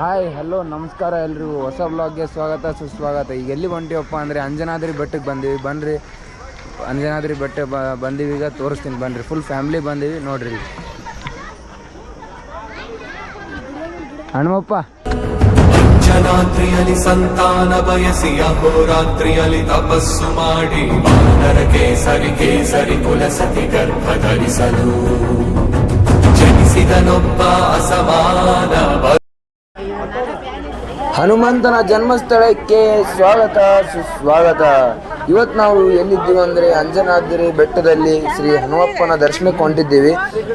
Hi, hello, ನಮಸ್ಕಾರ ಎಲ್ರಿಗೂ. ಹೊಸ ಬ್ಲಾಗ್ಗೆ ಸ್ವಾಗತ, ಸುಸ್ವಾಗತ. ಈಗ ಎಲ್ಲಿ ಹೊಂಟಿವಪ್ಪ ಅಂದರೆ ಅಂಜನಾದ್ರಿ ಬೆಟ್ಟಕ್ಕೆ ಬಂದೀವಿ. ಬನ್ನಿರಿ ಅಂಜನಾದ್ರಿ ಬೆಟ್ಟ ಬಂದೀವಿ. ಈಗ ತೋರಿಸ್ತೀನಿ. ಬನ್ನಿರಿ ಫುಲ್ ಫ್ಯಾಮ್ಲಿ ಬಂದೀವಿ. ನೋಡ್ರಿ ಹನುಮಪ್ಪ. ಅಂಜನಾದ್ರಿಯಲ್ಲಿ ಸಂತಾನ ಬಯಸಿ ಅಹೋರಾತ್ರಿಯಲ್ಲಿ ತಪಸ್ಸು ಮಾಡಿ ವಾನರ ಕೇಸರಿ ಕೇಸರಿ ಕುಲಸತಿ ಗರ್ಭ ಧರಿಸಲು ಜನಿಸಿದನೊಬ್ಬ ಅಸಮಾನ ಹನುಮಂತನ ಜನ್ಮಸ್ಥಳಕ್ಕೆ ಸ್ವಾಗತ, ಸುಸ್ವಾಗತ. ಇವತ್ತು ನಾವು ಎಲ್ಲಿದ್ದೀವಿ ಅಂದರೆ ಅಂಜನಾದ್ರಿ ಬೆಟ್ಟದಲ್ಲಿ ಶ್ರೀ ಹನುಮಪ್ಪನ ದರ್ಶನಕ್ಕೆ ಹೊಂಟಿದ್ದೀವಿ.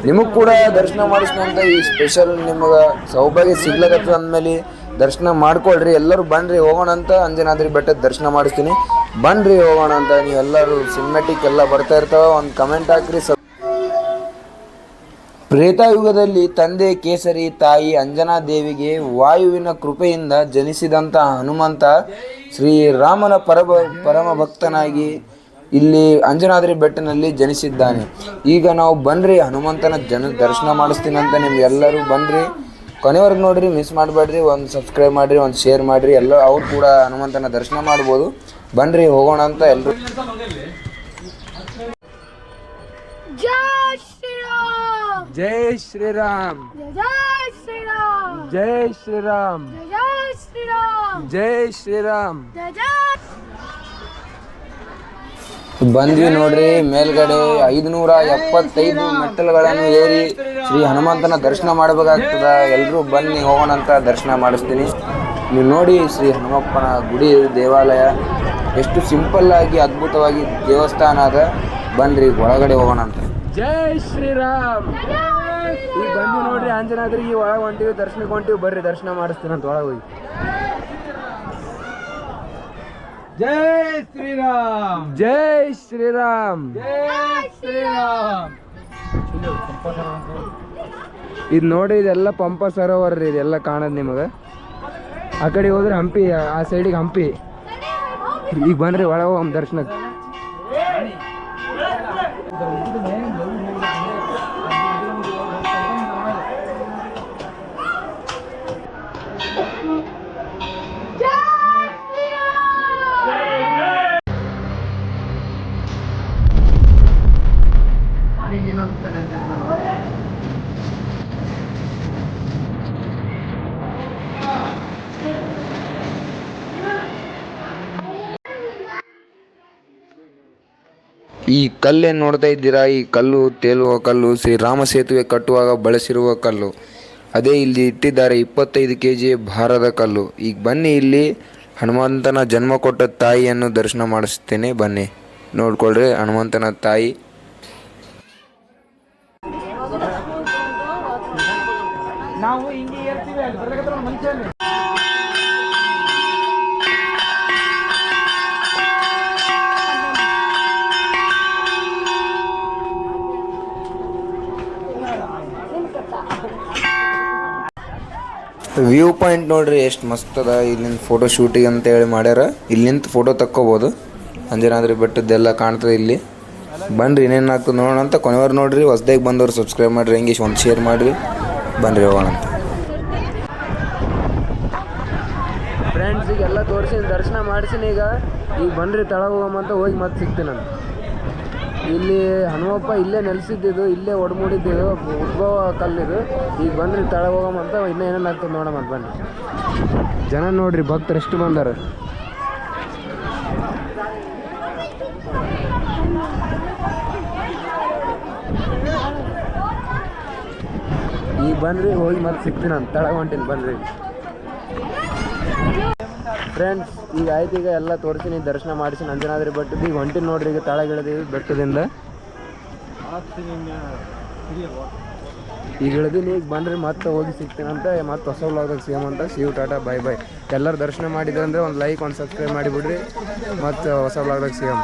ನಿಮಗೆ ಕೂಡ ದರ್ಶನ ಮಾಡಿಸ್ಕೊಂತ ಈ ಸ್ಪೆಷಲ್ ನಿಮಗೆ ಸೌಭಾಗ್ಯ ಸಿಗ್ಲಕತ್ತ ಅಂದಮೇಲೆ ದರ್ಶನ ಮಾಡ್ಕೊಳ್ರಿ. ಎಲ್ಲರೂ ಬನ್ರಿ, ಹೋಗೋಣ ಅಂತ ಅಂಜನಾದ್ರಿ ಬೆಟ್ಟದ ದರ್ಶನ ಮಾಡಿಸ್ತೀನಿ. ಬನ್ರಿ, ಹೋಗೋಣ ಅಂತ. ನೀವೆಲ್ಲರೂ ಸಿನಿಮೆಟಿಕ್ ಎಲ್ಲ ಬರ್ತಾ ಇರ್ತಾವ. ಒಂದು ಕಮೆಂಟ್ ಹಾಕ್ರಿ ಸಬ್ ತ್ರೇತಾಯುಗದಲ್ಲಿ ತಂದೆ ಕೇಸರಿ ತಾಯಿ ಅಂಜನಾ ದೇವಿಗೆ ವಾಯುವಿನ ಕೃಪೆಯಿಂದ ಜನಿಸಿದಂತ ಹನುಮಂತ ಶ್ರೀರಾಮನ ಪರಭ ಪರಮ ಭಕ್ತನಾಗಿ ಇಲ್ಲಿ ಅಂಜನಾದ್ರಿ ಬೆಟ್ಟನಲ್ಲಿ ಜನಿಸಿದ್ದಾನೆ. ಈಗ ನಾವು ಬನ್ರಿ, ಹನುಮಂತನ ಜನ ದರ್ಶನ ಮಾಡಿಸ್ತೀನಿ ಅಂತ ನಿಮ್ಗೆಲ್ಲರೂ ಬನ್ರಿ. ಕೊನೆವರೆಗೆ ನೋಡ್ರಿ ಮಿಸ್ ಮಾಡಬೇಡ್ರಿ, ಒಂದು ಸಬ್ಸ್ಕ್ರೈಬ್ ಮಾಡಿರಿ, ಒಂದು ಶೇರ್ ಮಾಡಿರಿ, ಎಲ್ಲ ಅವ್ರು ಕೂಡ ಹನುಮಂತನ ದರ್ಶನ ಮಾಡ್ಬೋದು. ಬನ್ರಿ, ಹೋಗೋಣ ಅಂತ ಎಲ್ಲರೂ ಜೈ ಶ್ರೀರಾಮ್. ಜೈ ಶ್ರೀರಾಮ್. ಜೈ ಶ್ರೀರಾಮ್. ಜೈ ಜೈ ಶ್ರೀರಾಮ್. ಬಂದ್ವಿ ನೋಡ್ರಿ ಮೇಲ್ಗಡೆ ಐದುನೂರ ಎಪ್ಪತ್ತೈದು ಮೆಟ್ಟಲುಗಳನ್ನು ಏರಿ ಶ್ರೀ ಹನುಮಂತನ ದರ್ಶನ ಮಾಡಬೇಕಾಗ್ತದ. ಎಲ್ಲರೂ ಬನ್ನಿ ಹೋಗೋಣ ಅಂತ ದರ್ಶನ ಮಾಡಿಸ್ತೀನಿ. ನೀವು ನೋಡಿ ಶ್ರೀ ಹನುಮಪ್ಪನ ಗುಡಿ ದೇವಾಲಯ. ಎಷ್ಟು ಸಿಂಪಲ್ ಆಗಿ ಅದ್ಭುತವಾಗಿ ದೇವಸ್ಥಾನ ಅದ. ಬನ್ರಿ ಒಳಗಡೆ ಹೋಗೋಣ ಅಂತ. ಜೈ ಶ್ರೀರಾಮ್. ಈಗ ಬಂದು ನೋಡ್ರಿ ಅಂಜನಾದ್ರಿಗೆ ಒಳಗೆ ಹೊಂಟಿವಿ ದರ್ಶನಕ್ಕೆ ಹೊಂಟಿವಿ ಬರ್ರಿ ದರ್ಶನ ಮಾಡಿಸ್ತೀನಂತ ಒಳಗೆ ಹೋಗಿ. ಜೈ ಶ್ರೀರಾಮ್. ಜೈ ಶ್ರೀರಾಮ್. ಜೈ ಶ್ರೀರಾಮ್. ಇದು ನೋಡಿ ಇದೆಲ್ಲ ಪಂಪ ಸರೋವರ ರೀ ಇದೆಲ್ಲ ಕಾಣೋದು ನಿಮಗೆ. ಆ ಕಡೆ ಹೋದ್ರೆ ಹಂಪಿ ಆ ಸೈಡಿಗೆ ಹಂಪಿ. ಈಗ ಬನ್ರಿ ಒಳಗೆ ದರ್ಶನಕ್ಕೆ ಈ ಕಲ್ಲೇನು ನೋಡ್ತಾ ಇದ್ದೀರಾ? ಈ ಕಲ್ಲು ತೇಲುವ ಕಲ್ಲು ಶ್ರೀರಾಮ ಸೇತುವೆ ಕಟ್ಟುವಾಗ ಬಳಸಿರುವ ಕಲ್ಲು. ಅದೇ ಇಲ್ಲಿ ಇಟ್ಟಿದ್ದಾರೆ ಇಪ್ಪತ್ತೈದು ಕೆ ಜಿ ಭಾರದ ಕಲ್ಲು. ಈಗ ಬನ್ನಿ ಇಲ್ಲಿ, ಹನುಮಂತನ ಜನ್ಮ ಕೊಟ್ಟ ತಾಯಿಯನ್ನು ದರ್ಶನ ಮಾಡಿಸ್ತೇನೆ. ಬನ್ನಿ, ನೋಡ್ಕೊಳ್ರಿ ಹನುಮಂತನ ತಾಯಿ. ವ್ಯೂ ಪಾಯಿಂಟ್ ನೋಡ್ರಿ, ಎಷ್ಟು ಮಸ್ತ್ ಅದ. ಇಲ್ಲಿಂದ ಫೋಟೋ ಶೂಟಿಂಗ್ ಅಂತ ಹೇಳಿ ಮಾಡ್ಯಾರ. ಇಲ್ಲಿಂದ ಫೋಟೋ ತಕ್ಕೋಬೋದು. ಅಂಜನಾದ್ರಿ ಬೆಟ್ಟದ್ದೆಲ್ಲ ಕಾಣ್ತದೆ ಇಲ್ಲಿ. ಬನ್ರಿ, ಇನ್ನೇನು ಆಗ್ತದೆ ನೋಡೋಣ ಅಂತ. ಕೊನೆಯವ್ರು ನೋಡ್ರಿ, ಹೊಸ್ದಾಗಿ ಬಂದವ್ರು ಸಬ್ಸ್ಕ್ರೈಬ್ ಮಾಡಿರಿ. ಹೆಂಗೆ ಒಂದು ಶೇರ್ ಮಾಡಿರಿ. ಬನ್ರಿ, ಹೋಗೋಣ ಅಂತ. ಫ್ರೆಂಡ್ಸ್ ಈಗೆಲ್ಲ ತೋರಿಸಿ ದರ್ಶನ ಮಾಡಿಸಿನಿ ಈಗ. ಈಗ ಬನ್ರಿ ತಳ ಹೋಗಮ್ಮ ಅಂತ ಹೋಗಿ ಮತ್ತೆ ಸಿಗ್ತೀನಂತ ಇಲ್ಲಿ ಹನುಮಪ್ಪ ಇಲ್ಲೇ ನೆಲೆಸಿದ್ದು, ಇಲ್ಲೇ ಒಡಮೂಡಿದ್ದು ಉದ್ಭವ ಕಲ್ಲಿದು. ಈಗ ತಳ ಹೋಗೋ ಇನ್ನೂ ಏನೇನು ಆಗ್ತದೆ ನೋಡಮ್ಮಂತ ಬನ್ನಿ ಜನ ನೋಡ್ರಿ, ಭಕ್ತರು ಎಷ್ಟು ಬಂದಾರ. ಈಗ ಬಂದ್ರಿ ಹೋಗಿ ಮತ್ತೆ ಸಿಗ್ತೀನಿ ನಾನು. ತಳ ಹೊಂಟೀನಿ, ಬನ್ರಿ. ಫ್ರೆಂಡ್ಸ್ ಈಗ ಆಯ್ತು, ಈಗ ಎಲ್ಲ ತೋರಿಸಿನಿ ದರ್ಶನ ಮಾಡಿಸಿ, ನಂಜನಾದ್ರಿ ಬೆಟ್ಟದ ಈಗ ಹೊಂಟಿನ ನೋಡ್ರಿ, ಈಗ ತಳಗಿಳಿದೀವಿ ಬೆಟ್ಟದಿಂದ. ಈಗ ಇಳಿದೀನಿ, ಈಗ ಬಂದ್ರೆ ಮತ್ತೆ ಹೋಗಿ ಸಿಗ್ತೀನಂತ ಮತ್ತೆ ಹೊಸ ವ್ಲಾಗ್ದಾಗ ಸಿಗಮಂತ ಶಿವ್ ಟಾಟಾ ಬೈ ಬೈ ಎಲ್ಲರೂ ದರ್ಶನ ಮಾಡಿದ್ರೆ ಅಂದ್ರೆ ಒಂದು ಲೈಕ್ ಒಂದು ಸಬ್ಸ್ಕ್ರೈಬ್ ಮಾಡಿಬಿಡ್ರಿ. ಮತ್ತೆ ಹೊಸ ವ್ಲಾಗ್ದಾಗ ಸಿಗಮ್